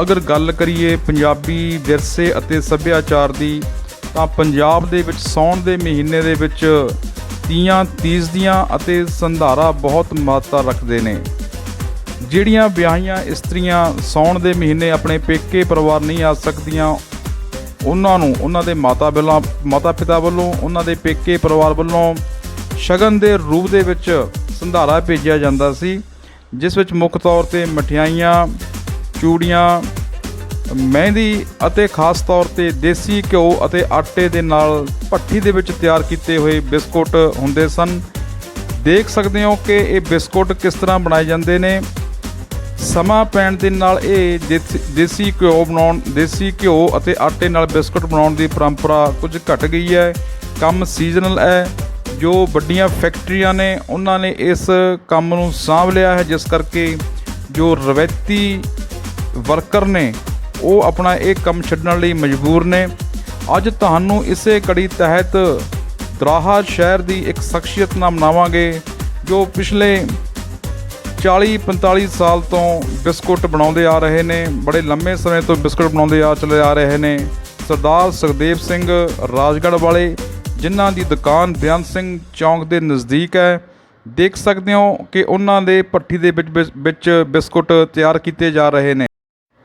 ਅਗਰ ਗੱਲ ਕਰੀਏ ਪੰਜਾਬੀ ਵਿਰਸੇ ਅਤੇ ਸੱਭਿਆਚਾਰ ਦੀ, ਤਾਂ ਪੰਜਾਬ ਦੇ ਵਿੱਚ ਸਾਉਣ ਦੇ ਮਹੀਨੇ ਦੇ ਵਿੱਚ ਤੀਆਂ ਤੀਜਦੀਆਂ ਅਤੇ ਸੰਧਾਰਾ ਬਹੁਤ ਮਹੱਤਤਾ ਰੱਖਦੇ ਨੇ। ਜਿਹੜੀਆਂ ਵਿਆਹੀਆਂ ਇਸਤਰੀਆਂ ਸਾਉਣ ਦੇ ਮਹੀਨੇ ਆਪਣੇ ਪੇਕੇ ਪਰਿਵਾਰ ਨਹੀਂ ਆ ਸਕਦੀਆਂ, ਉਹਨਾਂ ਨੂੰ, ਉਹਨਾਂ ਦੇ ਮਾਤਾ ਵੱਲੋਂ ਮਾਤਾ ਪਿਤਾ ਵੱਲੋਂ, ਉਹਨਾਂ ਦੇ ਪੇਕੇ ਪਰਿਵਾਰ ਵੱਲੋਂ ਸ਼ਗਨ ਦੇ ਰੂਪ ਦੇ ਵਿੱਚ ਸੰਧਾਰਾ ਭੇਜਿਆ ਜਾਂਦਾ ਸੀ, ਜਿਸ ਵਿੱਚ ਮੁੱਖ ਤੌਰ ਤੇ ਮਠਿਆਈਆਂ ਚੂੜੀਆਂ, ਮਹਿੰਦੀ ਅਤੇ ਖਾਸ ਤੌਰ ਤੇ ਦੇਸੀ ਘਿਓ ਅਤੇ ਆਟੇ ਦੇ ਨਾਲ ਭੱਠੀ ਦੇ ਵਿੱਚ ਤਿਆਰ ਕੀਤੇ ਹੋਏ ਬਿਸਕੁਟ ਹੁੰਦੇ ਸਨ। ਦੇਖ ਸਕਦੇ ਹੋ ਕਿ ਇਹ ਬਿਸਕੁਟ ਕਿਸ ਤਰ੍ਹਾਂ ਬਣਾਏ ਜਾਂਦੇ ਨੇ। ਸਮਾਂ ਪੈਣ ਦੇ ਨਾਲ ਇਹ ਦੇਸੀ- ਦੇਸੀ ਘਿਓ ਬਣਾਉਣ, ਦੇਸੀ ਘਿਓ ਅਤੇ ਆਟੇ ਨਾਲ ਬਿਸਕੁਟ ਬਣਾਉਣ ਦੀ ਪਰੰਪਰਾ ਕੁਝ ਘਟ ਗਈ ਹੈ। ਕੰਮ ਸੀਜ਼ਨਲ ਹੈ। ਜੋ ਵੱਡੀਆਂ ਫੈਕਟਰੀਆਂ ਨੇ, ਉਹਨਾਂ ਨੇ ਇਸ ਕੰਮ ਨੂੰ ਸਾਂਭ ਲਿਆ ਹੈ, ਜਿਸ ਕਰਕੇ ਜੋ ਰਵਾਇਤੀ ਵਰਕਰ ਨੇ, ਉਹ ਆਪਣਾ ਇਹ ਕੰਮ ਛੱਡਣ ਲਈ ਮਜਬੂਰ ਨੇ। ਅੱਜ ਤੁਹਾਨੂੰ ਇਸੇ ਕੜੀ ਤਹਿਤ ਦਰਾਹਾ ਸ਼ਹਿਰ ਦੀ ਇੱਕ ਸ਼ਖਸੀਅਤ ਨਾਲ ਮਨਾਵਾਂਗੇ ਜੋ ਪਿਛਲੇ 40 45 ਸਾਲ ਤੋਂ ਬਿਸਕੁਟ ਬਣਾਉਂਦੇ ਆ ਰਹੇ ਨੇ, ਬੜੇ ਲੰਮੇ ਸਮੇਂ ਤੋਂ ਬਿਸਕੁਟ ਬਣਾਉਂਦੇ ਆ ਚਲੇ ਆ ਰਹੇ ਨੇ। ਸਰਦਾਰ ਸੁਖਦੇਵ ਸਿੰਘ ਰਾਜਗੜ੍ਹ ਵਾਲੇ, ਜਿਨ੍ਹਾਂ ਦੀ ਦੁਕਾਨ ਬਿਆਨ ਸਿੰਘ ਚੌਂਕ ਦੇ ਨਜ਼ਦੀਕ ਹੈ, ਦੇਖ ਸਕਦੇ ਹੋ ਕਿ ਉਹਨਾਂ ਦੇ ਭੱਠੀ ਦੇ ਵਿੱਚ ਬਿਸ- ਵਿੱਚ ਬਿਸਕੁਟ ਤਿਆਰ ਕੀਤੇ ਜਾ ਰਹੇ ਨੇ।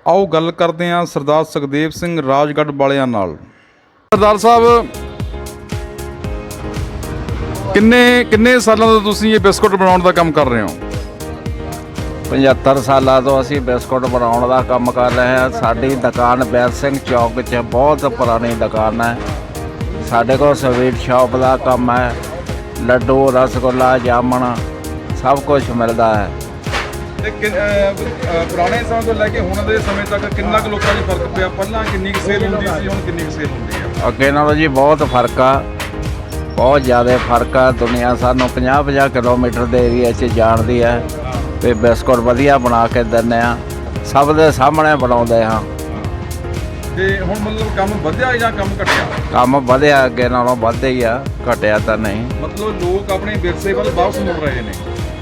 ਆਓ ਗੱਲ ਕਰਦੇ ਹਾਂ ਸਰਦਾਰ ਸੁਖਦੇਵ ਸਿੰਘ ਰਾਜਗੜ੍ਹ ਵਾਲਿਆਂ ਨਾਲ। ਸਰਦਾਰ ਸਾਹਿਬ, ਕਿੰਨੇ ਕਿੰਨੇ ਸਾਲਾਂ ਤੋਂ ਤੁਸੀਂ ਇਹ ਬਿਸਕੁਟ ਬਣਾਉਣ ਦਾ ਕੰਮ ਕਰ ਰਹੇ ਹੋ? 75 ਸਾਲਾਂ ਤੋਂ ਅਸੀਂ ਬਿਸਕੁਟ ਬਣਾਉਣ ਦਾ ਕੰਮ ਕਰ ਰਹੇ ਹਾਂ। ਸਾਡੀ ਦੁਕਾਨ ਬੈਰ ਸਿੰਘ ਚੌਕ ਵਿੱਚ ਬਹੁਤ ਪੁਰਾਣੀ ਦੁਕਾਨ ਹੈ। ਸਾਡੇ ਕੋਲ ਸਵੀਟ ਸ਼ਾਪ ਦਾ ਕੰਮ ਹੈ, ਲੱਡੂ, ਰਸਗੁੱਲਾ, ਜਾਮਣ, ਸਭ ਕੁਝ ਮਿਲਦਾ ਹੈ। ਤੇ ਕਿ- ਅਹ, ਅਹ, ਪੁਰਾਣੇ ਸਮੇਂ ਤੋਂ ਲੈ ਕੇ ਹੁਣ ਦੇ ਸਮੇਂ ਤੱਕ ਕਿੰਨਾ ਕੁ ਲੋਕਾਂ 'ਚ ਫ਼ਰਕ ਪਿਆ? ਪਹਿਲਾਂ ਕਿੰਨੀ ਕੁ ਸੇਲ ਹੁੰਦੀ ਸੀ ਹੁਣ ਕਿੰਨੀ ਕੁ ਸੇਲ ਹੁੰਦੀ ਆ? ਅੱਗੇ ਨਾਲੋਂ ਜੀ ਬਹੁਤ ਫ਼ਰਕ ਆ। ਬਹੁਤ ਜ਼ਿਆਦਾ ਫ਼ਰਕ ਆ ਦੁਨੀਆ ਸਾਨੂੰ 50-50 ਕਿਲੋਮੀਟਰ ਦੇ ਏਰੀਆ 'ਚ ਜਾਣਦੀ ਹੈ ਤੇ ਬਿਸਕੁਟ ਵਧੀਆ ਬਣਾ ਕੇ ਦਿੰਦੇ ਆ। ਸਭ ਦੇ ਸਾਹਮਣੇ ਬਣਾਉਂਦੇ ਹਾਂ ਤੇ ਹੁਣ ਮਤਲਬ ਕੰਮ ਵਧਿਆ ਜਾਂ ਕੰਮ ਘਟਿਆ? ਕੰਮ ਵਧਿਆ ਅੱਗੇ ਨਾਲੋਂ ਵੱਧ ਹੀ ਆ ਘਟਿਆ ਤਾਂ ਨਹੀਂ। ਮਤਲਬ ਲੋਕ ਆਪਣੇ ਵਿਰਸੇ ਵੱਲ ਵਾਪਸ ਮੁੜ ਰਹੇ ਨੇ।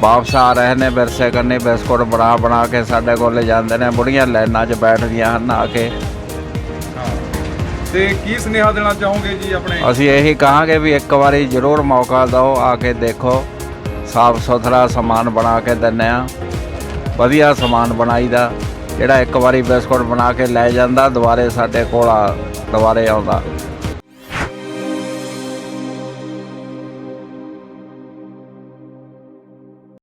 ਵਾਪਸ ਆ ਰਹੇ ਨੇ ਵਿਰਸੇ ਕਰਨੇ ਬਿਸਕੁਟ ਬਣਾ ਬਣਾ ਕੇ ਸਾਡੇ ਕੋਲ ਲੈ ਜਾਂਦੇ ਨੇ ਬੁੜੀਆਂ ਲਾਈਨਾਂ 'ਚ ਬੈਠਦੀਆਂ ਹਨ ਆ ਕੇ। ਤੇ ਕੀ ਸੁਨੇਹਾ ਦੇਣਾ ਚਾਹੋਗੇ ਜੀ ਆਪਣੇ? ਅਸੀਂ ਇਹੀ ਕਹਾਂਗੇ ਵੀ ਇੱਕ ਵਾਰੀ ਜ਼ਰੂਰ ਮੌਕਾ ਦਿਓ ਆ ਕੇ ਦੇਖੋ। ਸਾਫ਼ ਸੁਥਰਾ ਸਮਾਨ ਬਣਾ ਕੇ ਦਿੰਦੇ ਆ ਵਧੀਆ ਸਮਾਨ ਬਣਾਈਦਾ ਜਿਹੜਾ ਇੱਕ ਵਾਰੀ ਬਿਸਕੁਟ ਬਣਾ ਕੇ ਲੈ ਜਾਂਦਾ ਦੁਬਾਰੇ ਸਾਡੇ ਕੋਲ ਆ ਦੁਬਾਰੇ ਆਉਂਦਾ।